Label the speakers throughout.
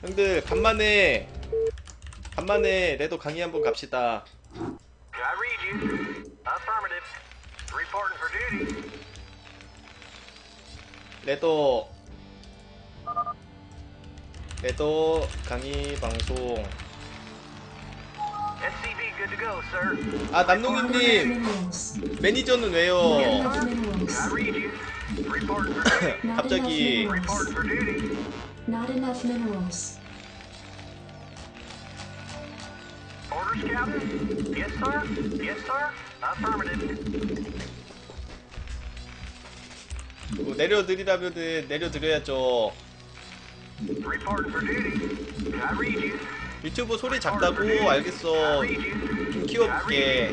Speaker 1: 형들 간만에 간만에 레도 강의 한번 갑시다.
Speaker 2: I read you. Affirmative. Reporting for duty.
Speaker 1: 레도 레도 강의 방송.
Speaker 2: SCV good to go, sir.
Speaker 1: 아 남농이님 매니저는 왜요?
Speaker 2: I read you. Reporting for duty.
Speaker 1: 갑자기
Speaker 2: Reporting for duty.
Speaker 3: Not enough minerals.
Speaker 2: Orders, Captain? Yes, sir. Yes, sir. Affirmative.
Speaker 1: 뭐 내려드리라면은 내려드려야죠.
Speaker 2: Reporting for duty. I read you.
Speaker 1: 유튜브 소리 작다고 알겠어. 좀 키워볼게.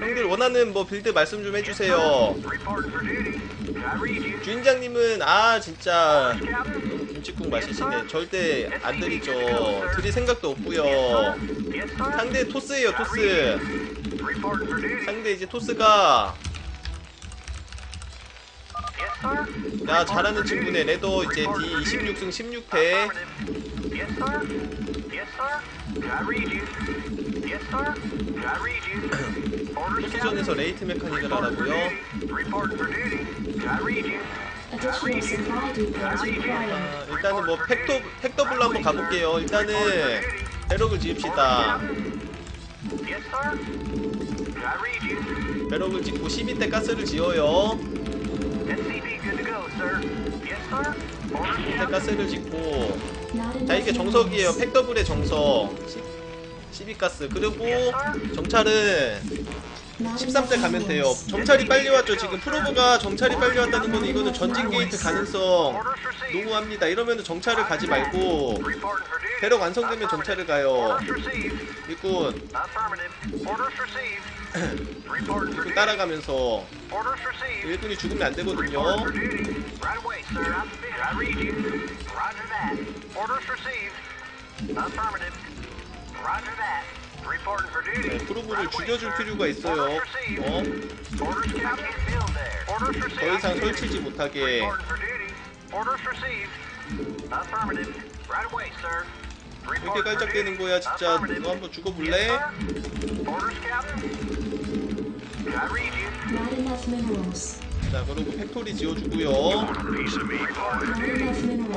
Speaker 1: 형들 원하는 뭐 빌드 말씀 좀 해주세요.
Speaker 2: Reporting for duty. I read you.
Speaker 1: 주인장님은 아 진짜? 김치국 맛이시네. 절대 안 드리죠. 드릴 생각도 없고요. 상대 토스예요 토스. 상대 이제 토스가. 야 잘하는 친구네. 레더 이제 D 26승 16패. 토스전에서 레이트 메카닉을 하라고요. 아, 일단은 뭐 팩터 팩터블로 한번 가볼게요. 일단은 배럭을 지읍시다. 배럭을 짓고 12대 가스를 지어요.
Speaker 2: SCV good to go, sir. Yes, sir. Orders,
Speaker 1: 12대 가스를 짓고 자 이게 정석이에요. 팩더블의 정석. 12가스 그리고 정찰은 13대 가면 돼요. 정찰이 빨리 왔죠. 지금 프로브가 정찰이 빨리 왔다는 거는 이거는 전진 게이트 가능성. 농후합니다. 이러면 정찰을 가지 말고. 배럭 완성되면 정찰을 가요. 일꾼
Speaker 2: duty.
Speaker 1: 따라가면서. 일꾼이 죽으면 안
Speaker 2: Report
Speaker 1: 되거든요. 네, 프로브를 죽여줄. 필요가 있어요.
Speaker 2: Orders received.
Speaker 1: 어? 더 이상 설치지 못하게
Speaker 2: Reporting for duty. Orders received. Affirmative. Right away, sir.
Speaker 1: 이렇게 깔짝대는
Speaker 2: duty.
Speaker 1: 거야 진짜. 너 한번 죽어볼래?
Speaker 3: Not enough minerals.
Speaker 1: 자 그리고 팩토리 지어주고요.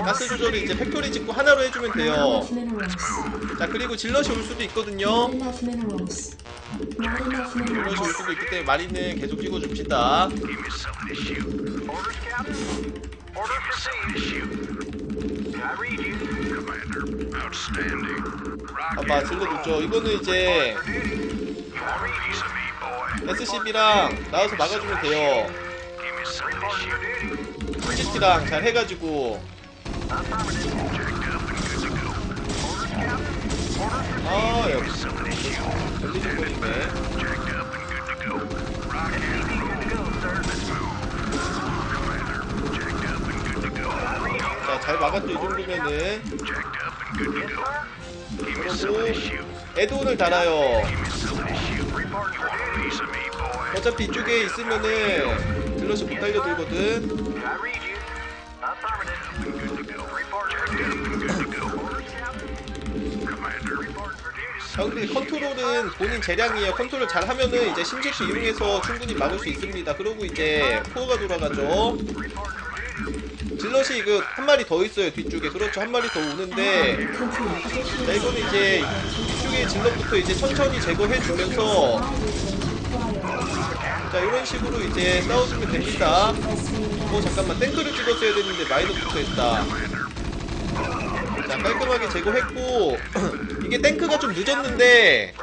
Speaker 1: 가스 조절을 이제 팩토리 짓고 하나로 해주면 돼요. 자 그리고 질럿이 올 수도 있거든요 질럿이 올. 수도 있기 때문에 마린은 계속 찍어줍시다. 봐봐 질럿 있죠 이거는 이제. SCB랑 나와서 막아주면 돼요 풀지티랑 잘 해가지고. 아 역시
Speaker 4: Some of this shit.
Speaker 1: 걸리는 거있네
Speaker 4: Checked up and good to go. Rock and
Speaker 2: SCV good to go, sir.
Speaker 4: let's move. Commander, checked up and good to go.
Speaker 2: I read you.
Speaker 1: 자잘 막았죠 이 정도면은
Speaker 4: shit.
Speaker 1: 에드온을 달아요? 어차피 이쪽에 있으면은 질럿이 못 달려들거든. 자 근데 컨트롤은 본인 재량이에요 컨트롤 잘 하면은 이제 심지수 이용해서 충분히 막을 수 있습니다 그러고 이제 코어가 돌아가죠. 질럿이 이거 한 마리 더 있어요 뒤쪽에 그렇죠 한 마리 더 오는데. 자 이거는 이제 이쪽에 질럿부터 이제 천천히 제거해 주면서 자 이런 식으로 이제 싸워주면 됩니다 어 잠깐만 탱크를 찍었어야 됐는데 마이너부터 했다 자 깔끔하게 제거했고 이게 탱크가 좀 늦었는데.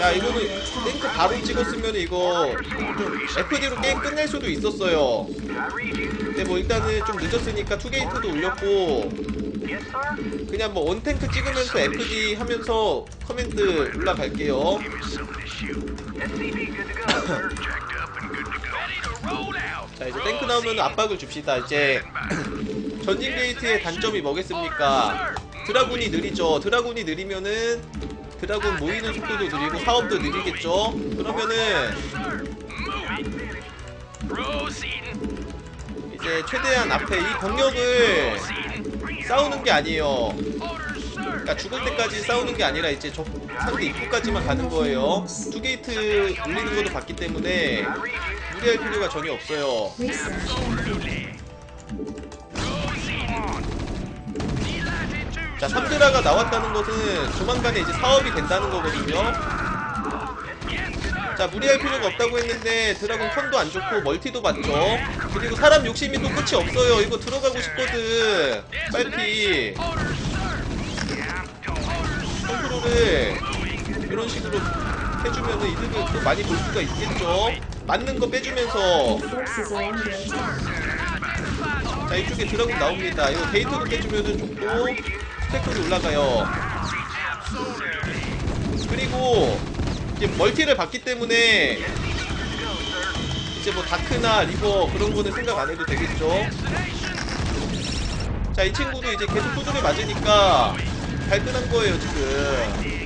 Speaker 1: 야 이거는 탱크 바로 찍었으면 이거 좀 FD로 게임 끝낼 수도 있었어요. 근데 뭐 일단은 좀 늦었으니까 투게이트도 올렸고. 그냥 뭐 원탱크 찍으면서 FD 하면서 커맨드 올라갈게요. 자 이제 탱크 나오면 압박을 줍시다 이제 전진 게이트의 단점이 뭐겠습니까 드라군이 느리죠 드라군이 느리면은 드라군 모이는 속도도 느리고 사업도 느리겠죠 그러면은. 이제 최대한 앞에 이 병력을 싸우는 게 아니에요. 그러니까 죽을 때까지 싸우는 게 아니라 이제 적 상대 입구까지만 가는 거예요. 투 게이트 올리는 것도 봤기 때문에 무리할 필요가 전혀 없어요. 자, 3드라가 나왔다는 것은 조만간에 이제 사업이 된다는 거거든요. 자, 무리할 필요가 없다고 했는데 드라곤 턴도 안 좋고 멀티도 맞죠. 그리고 사람 욕심이 또 끝이 없어요. 이거 들어가고 싶거든. 빨리. 컨트롤을 이런 식으로 해주면 은 이득을 또 많이 볼 수가 있겠죠. 맞는 거 빼주면서. 자 이쪽에 드라곤 나옵니다. 이거 게이트도 깨주면 은 좋고 스택도 올라가요. 그리고 이제 멀티를 받기 때문에 이제 뭐 다크나 리버 그런 거는 생각 안 해도 되겠죠. 자 이 친구도 이제 계속 꾸준히 맞으니까 발끈한 거예요 지금.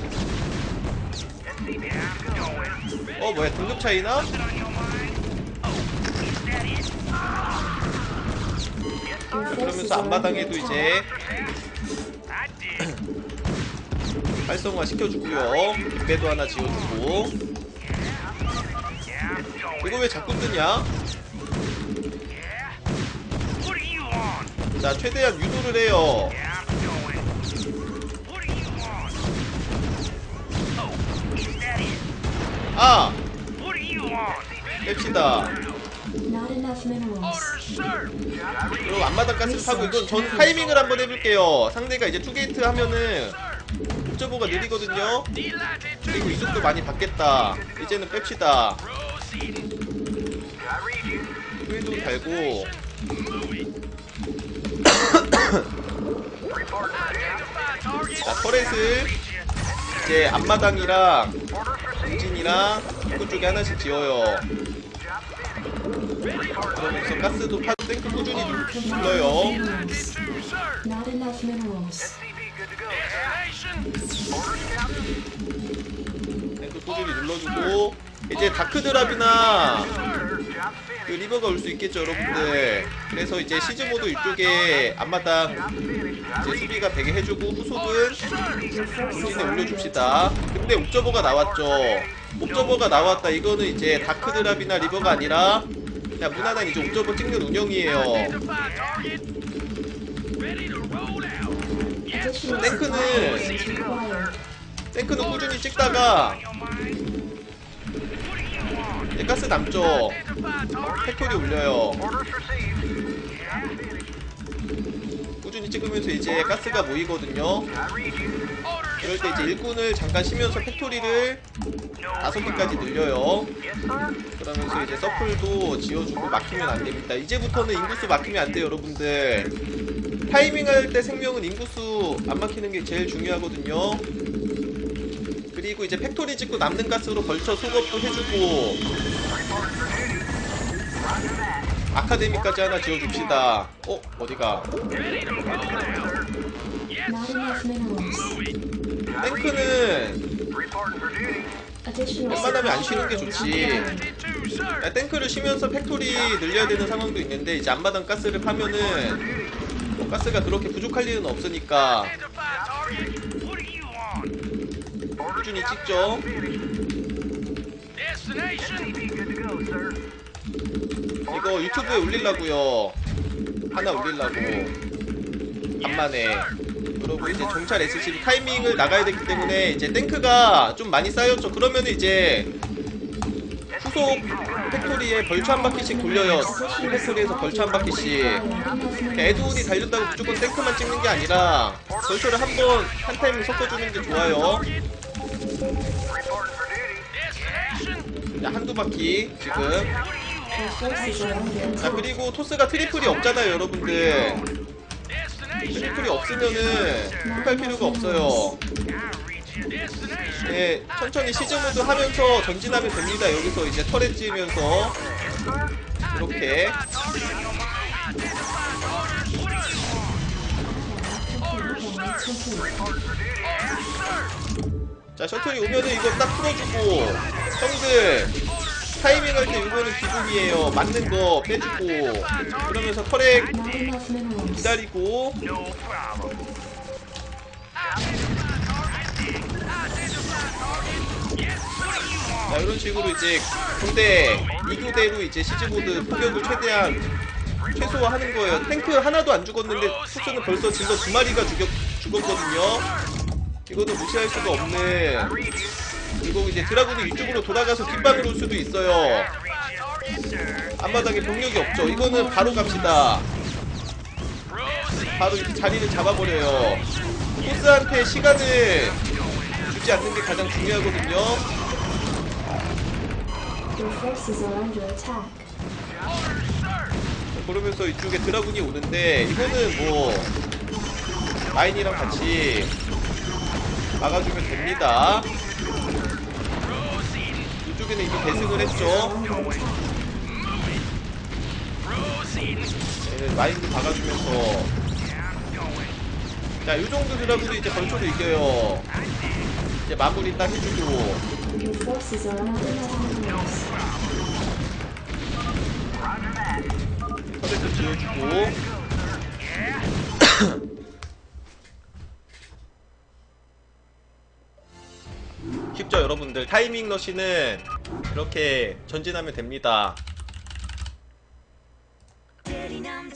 Speaker 1: 어 뭐야 등급 차이나?
Speaker 3: Forces
Speaker 1: 그러면서 앞마당에도. 이제 활성화 시켜주고요. 배도 하나 지어주고. 이거 왜 자꾸 뜨냐? 자 최대한 유도를 해요.
Speaker 4: Oh?
Speaker 1: 아? 뺍시다. 그리고 앞마당 가스를 타고 이건 전 타이밍을 한번 해볼게요. 상대가 이제 투게이트 하면은 옵저버가 느리거든요. 그리고 이득도 많이 받겠다. 이제는 뺍시다. 후회도 달고. 자 터렛을 이제 앞마당이랑 공진이랑 입구 쪽에 하나씩 지어요. 그러면서 가스도 파 탱크 꾸준히 눌러요. 탱크 꾸준히 눌러주고 이제 다크 드랍이나 그 리버가 올 수 있겠죠 여러분들. 그래서 이제 시즈 모드 이쪽에 앞마당 이제 수비가 되게 해주고 후속은
Speaker 3: under
Speaker 1: 올려줍시다. 근데 옵저버가 나왔죠. 옵저버가 나왔다. 이거는 이제 다크 드랍이나 리버가 아니라 그냥 무난한 이제 옵저버 찍는 운영이에요 탱크는. 탱크는 꾸준히 찍다가 가스 올려요
Speaker 2: Orders received.
Speaker 1: 꾸준히 찍으면서 이제 가스가 모이거든요 이럴 때 이제. 일꾼을 잠깐 쉬면서 팩토리를 다섯 개까지 늘려요. 그러면서 이제 서플도 지어주고 막히면 안 됩니다. 이제부터는 인구수 막히면 안 돼요, 여러분들. 타이밍 할 때 생명은 인구수 안 막히는 게 제일 중요하거든요. 그리고 이제 팩토리 짓고 남는 가스로 벌쳐 소급도 해주고 아카데미까지 하나 지어줍시다. 어 어디가? 탱크는 웬만하면 안 쉬는 게 좋지. 야, 탱크를 쉬면서 팩토리 늘려야 되는 상황도 있는데 이제 앞마당 가스를 파면은 뭐 가스가 그렇게 부족할 일은 없으니까? 꾸준히 찍죠. 이거 유튜브에 올리려고요. 하나 올리려고 간만에. 그리고 이제 종찰 SCB 타이밍을 나가야 되기 때문에 이제 탱크가 좀 많이 쌓였죠. 그러면 이제 후속 팩토리에 벌초 한 바퀴씩 돌려요. 팩토리에서 벌초 한 바퀴씩. 에드온이 달렸다고 무조건 탱크만 찍는 게 아니라 벌초를 한 번한 타이밍 섞어주는 게 좋아요. 자, 한두 바퀴 지금. 자. 그리고 토스가 트리플이 없잖아요 여러분들. 트리플이 없으면은 흡할 필요가 없어요. 네, 천천히 시즈 모드 하면서 전진하면 됩니다. 여기서 이제 터렛 지으면서 이렇게. 자 셔틀이 오면은 이거 딱 풀어주고 형들 타이밍 할 때 이거는 기본이에요. 맞는 거 빼주고 그러면서 터렉. 기다리고 이런 식으로 이제 군대 2교대로 이제 시즈보드 포격을 최대한 최소화하는 거예요. 탱크 하나도 안 죽었는데 숙소는 벌써 질러 두 마리가 죽였, 죽었거든요. 이거는 무시할 수가 없는 그리고 이제 드라군이 이쪽으로 돌아가서 뒷방으로 올 수도 있어요. 앞마당에 병력이 없죠. 이거는 바로 갑시다. 바로 이렇게 자리를 잡아버려요. 토스한테 시간을 주지 않는 게 가장 중요하거든요. 그러면서 이쪽에 드라군이 오는데 이거는 뭐 라인이랑 같이 막아주면 됩니다. 이쪽에는 이미 대승을 했죠.
Speaker 4: Proceed.
Speaker 1: 네, 라인도 박아주면서 자, 이 정도 드라군이 이제 벌초로 이겨요. 이제 마무리 딱 해주고
Speaker 3: Your forces are under attack.
Speaker 1: 터렛도 지어주고 쉽죠 여러분들 타이밍 러시는 이렇게 전진하면 됩니다